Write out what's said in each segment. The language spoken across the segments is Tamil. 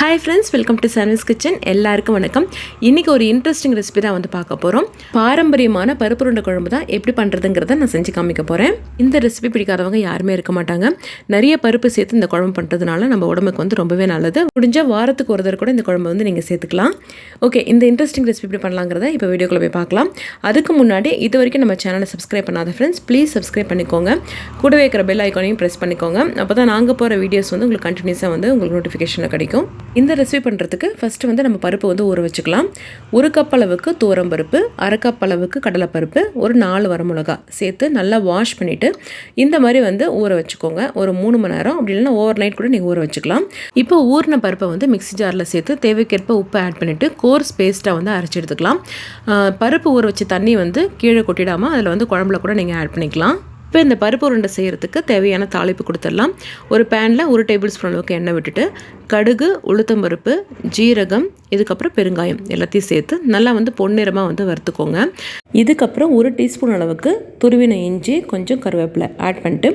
Hi friends welcome to service kitchen எல்லாருக்கும் வணக்கம். இன்றைக்கி ஒரு இன்ட்ரெஸ்டிங் ரெசிபி தான் வந்து பார்க்க போகிறோம் பாரம்பரியமான பருப்புருண்டை குழம்பு தான் எப்படி பண்ணுறதுங்கிறத நான் செஞ்சு காமிக்க போகிறேன் இந்த ரெசிபி பிடிக்காதவங்க யாருமே இருக்க மாட்டாங்க. நிறைய பருப்பு சேர்த்து இந்த குழம்பு பண்ணுறதுனால நம்ம உடம்புக்கு வந்து ரொம்பவே நல்லது. முடிஞ்சால் வாரத்துக்கு ஒரு தடவை கூட இந்த குழம்பு வந்து நீங்கள் சேர்த்துக்கலாம். ஓகே இந்த இன்ட்ரெஸ்டிங் ரெசிபி எப்படி பண்ணலாங்கிறத இப்போ வீடியோக்குள்ளே போய் பார்க்கலாம். அதுக்கு முன்னாடி இது வரைக்கும் நம்ம சேனலை சப்ஸ்கிரைப் பண்ணாத ஃப்ரெண்ட்ஸ் ப்ளீஸ் சப்ஸ்கிரைப் பண்ணிக்கோங்க. கூடவே இருக்கிற பெல் ஐக்கானையும் ப்ரெஸ் பண்ணிக்கோங்க. அப்போ தான் நாங்கள் போகிற வீடியோஸ் வந்து உங்களுக்கு கண்டினியூஸாக வந்து உங்களுக்கு நோட்டிஃபிகேஷனில் கிடைக்கும். இந்த ரெசிபி பண்ணுறதுக்கு ஃபஸ்ட்டு வந்து நம்ம பருப்பு வந்து ஊற வச்சுக்கலாம். ஒரு கப் அளவுக்கு தூரம் பருப்பு அரை கப் அளவுக்கு கடலைப்பருப்பு ஒரு நாலு வரமிளகா சேர்த்து நல்லா வாஷ் பண்ணிவிட்டு இந்த மாதிரி வந்து ஊற வச்சுக்கோங்க. ஒரு மூணு மணி நேரம். அப்படி இல்லைன்னா ஓவர் நைட் கூட நீங்கள் ஊற வச்சுக்கலாம். இப்போ ஊறின பருப்பை வந்து மிக்ஸி ஜாரில் சேர்த்து தேவைக்கேற்ப உப்பு ஆட் பண்ணிவிட்டு கோர்ஸ் பேஸ்ட்டாக வந்து அரைச்சி எடுத்துக்கலாம். பருப்பு ஊற வச்ச தண்ணி வந்து கீழே கொட்டிடாமல் அதில் வந்து குழம்புல கூட நீங்கள் ஆட் பண்ணிக்கலாம். இப்போ இந்த பருப்பு உருண்டை செய்கிறதுக்கு தேவையான தாளிப்பு கொடுத்துடலாம். ஒரு பேனில் ஒரு டேபிள் ஸ்பூன் அளவுக்கு எண்ணெய் விட்டுட்டு கடுகு உளுத்தம்பருப்பு ஜீரகம் இதுக்கப்புறம் பெருங்காயம் எல்லாத்தையும் சேர்த்து நல்லா வந்து பொன்னிறமாக வந்து வறுத்துக்கோங்க. இதுக்கப்புறம் ஒரு டீஸ்பூன் அளவுக்கு துருவின இஞ்சி கொஞ்சம் கருவேப்பிலை ஆட் பண்ணிட்டு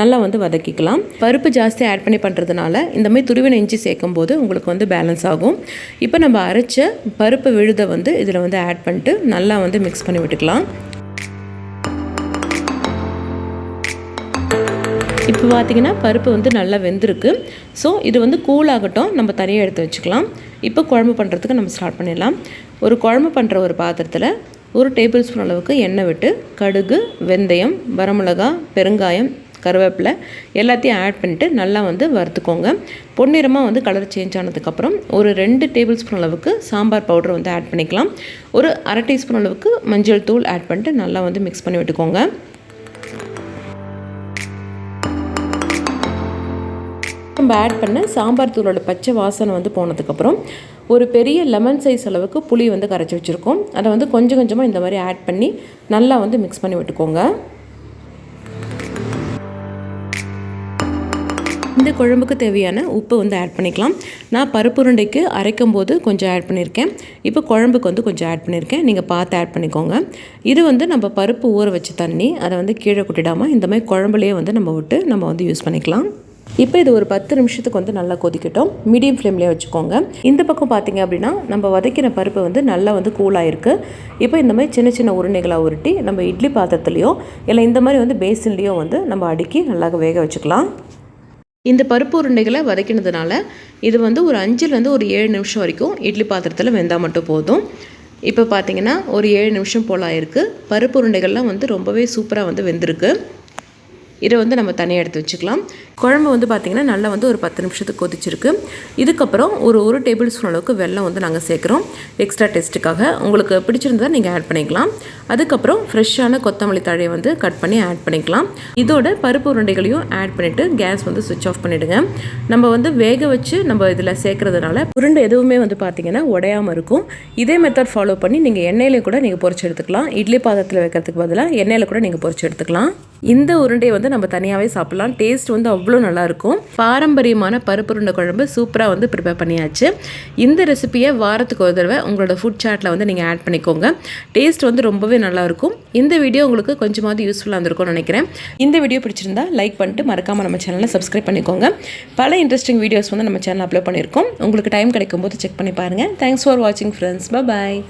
நல்லா வந்து வதக்கிக்கலாம். பருப்பு ஜாஸ்தி ஆட் பண்ணி பண்ணுறதுனால இந்த மாதிரி துருவின இஞ்சி சேர்க்கும் போது உங்களுக்கு வந்து பேலன்ஸ் ஆகும். இப்போ நம்ம அரைச்ச பருப்பு விழுதை வந்து இதில் வந்து ஆட் பண்ணிட்டு நல்லா வந்து மிக்ஸ் பண்ணி விட்டுக்கலாம். இப்போ பார்த்திங்கன்னா பருப்பு வந்து நல்லா வெந்திருக்கு. ஸோ இது வந்து கூலாகட்டும் நம்ம தனியாக எடுத்து வச்சுக்கலாம். இப்போ குழம்பு பண்ணுறதுக்கு நம்ம ஸ்டார்ட் பண்ணிடலாம். ஒரு குழம்பு பண்ணுற ஒரு பாத்திரத்தில் ஒரு டேபிள் ஸ்பூன் அளவுக்கு எண்ணெய் விட்டு கடுகு வெந்தயம் வரமிளகா பெருங்காயம் கருவேப்பிலை எல்லாத்தையும் ஆட் பண்ணிவிட்டு நல்லா வந்து வறுத்துக்கோங்க. பொன்னிறமாக வந்து கலர் சேஞ்ச் ஆனதுக்கப்புறம் ஒரு ரெண்டு டேபிள் ஸ்பூன் அளவுக்கு சாம்பார் பவுடர் வந்து ஆட் பண்ணிக்கலாம். ஒரு அரை டீஸ்பூன் அளவுக்கு மஞ்சள் தூள் ஆட் பண்ணிட்டு நல்லா வந்து மிக்ஸ் பண்ணி விட்டுக்கோங்க. நம்ம ஆட் பண்ண சாம்பார் தூளோட பச்சை வாசனை வந்து போனதுக்கப்புறம் ஒரு பெரிய லெமன் சைஸ் அளவுக்கு புளி வந்து கரைச்சி வச்சுருக்கோம். அதை வந்து கொஞ்சம் கொஞ்சமாக இந்த மாதிரி ஆட் பண்ணி நல்லா வந்து மிக்ஸ் பண்ணி விட்டுக்கோங்க. இந்த குழம்புக்கு தேவையான உப்பு வந்து ஆட் பண்ணிக்கலாம். நான் பருப்பு உருண்டைக்கு அரைக்கும் போது கொஞ்சம் ஆட் பண்ணியிருக்கேன் இப்போ குழம்புக்கு வந்து கொஞ்சம் ஆட் பண்ணியிருக்கேன் நீங்கள் பார்த்து ஆட் பண்ணிக்கோங்க. இது வந்து நம்ம பருப்பு ஊற வச்சு தண்ணி அதை வந்து கீழே கொட்டிடாமல் இந்த மாதிரி குழம்புலேயே வந்து நம்ம விட்டு நம்ம வந்து யூஸ் பண்ணிக்கலாம். இப்போ இது ஒரு பத்து நிமிஷத்துக்கு வந்து நல்லா கொதிக்கட்டும். மீடியம் ஃப்ளேம்லேயே வச்சுக்கோங்க. இந்த பக்கம் பார்த்தீங்க அப்படின்னா நம்ம வதக்கின பருப்பு வந்து நல்லா வந்து கூலாக இருக்குது இப்போ இந்த மாதிரி சின்ன சின்ன உருண்டைகளாக உருட்டி நம்ம இட்லி பாத்திரத்துலேயோ இல்லை இந்த மாதிரி வந்து பேசின்லேயோ வந்து நம்ம அடுக்கி நல்லா வேக வச்சுக்கலாம். இந்த பருப்பு உருண்டைகளை வதக்கினதுனால இது வந்து ஒரு அஞ்சுலேருந்து ஒரு ஏழு நிமிஷம் வரைக்கும் இட்லி பாத்திரத்தில் வெந்தால் மட்டும் போதும். இப்போ பார்த்தீங்கன்னா ஒரு ஏழு நிமிஷம் போல் ஆயிருக்கு. பருப்பு உருண்டைகள்லாம் வந்து ரொம்பவே சூப்பராக வந்து வெந்திருக்கு. இதை வந்து நம்ம தனியாக எடுத்து வச்சுக்கலாம். குழம்பு வந்து பார்த்திங்கன்னா நல்லா வந்து ஒரு பத்து நிமிஷத்துக்கு கொதிச்சிருக்கு. இதுக்கப்புறம் ஒரு ஒரு டேபிள் ஸ்பூன் அளவுக்கு வெள்ளம் வந்து நாங்கள் சேர்க்குறோம். எக்ஸ்ட்ரா டேஸ்ட்டுக்காக உங்களுக்கு பிடிச்சிருந்தா நீங்கள் ஆட் பண்ணிக்கலாம். அதுக்கப்புறம் ஃப்ரெஷ்ஷான கொத்தமல்லி தழையை வந்து கட் பண்ணி ஆட் பண்ணிக்கலாம். இதோட பருப்பு உருண்டைகளையும் ஆட் பண்ணிவிட்டு கேஸ் வந்து சுவிட்ச் ஆஃப் பண்ணிவிடுங்க நம்ம வந்து வேக வச்சு நம்ம இதில் சேர்க்குறதுனால உருண்டை எதுவுமே வந்து பார்த்திங்கன்னா உடையாமல் இருக்கும். இதே மெத்தட் ஃபாலோ பண்ணி நீங்கள் எண்ணெயிலையும் கூட நீங்கள் பொறிச்சு எடுத்துக்கலாம். இட்லி பாத்திரத்தில் வைக்கிறதுக்கு பதிலாக எண்ணெயில் கூட நீங்கள் பொறிச்சு எடுத்துக்கலாம். இந்த உருண்டையை வந்து நம்ம தனியாகவே சாப்பிட்லாம். டேஸ்ட் வந்து அவ்வளோ நல்லாயிருக்கும். பாரம்பரியமான பருப்பு உருண்டை குழம்பு சூப்பராக வந்து ப்ரிப்பேர் பண்ணியாச்சு. இந்த ரெசிபியை வாரத்துக்கு ஒரு தடவை உங்களோட ஃபுட் சாட்டில் வந்து நீங்கள் ஆட் பண்ணிக்கோங்க. டேஸ்ட் வந்து ரொம்பவே நல்லாயிருக்கும். இந்த வீடியோ உங்களுக்கு கொஞ்சமாவது யூஸ்ஃபுல்லாக இருந்திருக்கும்னு நினைக்கிறேன். இந்த வீடியோ பிடிச்சிருந்தா லைக் பண்ணிட்டு மறக்காமல் நம்ம சேனலை சப்ஸ்கிரைப் பண்ணிக்கோங்க. பல இன்ட்ரெஸ்டிங் வீடியோஸ் வந்து நம்ம சேனல் அப்லோட் பண்ணியிருக்கோம். உங்களுக்கு டைம் கிடைக்கும் போது செக் பண்ணி பாருங்கள் தேங்க்ஸ் ஃபார் வாட்சிங் ஃப்ரெண்ட்ஸ் பாய்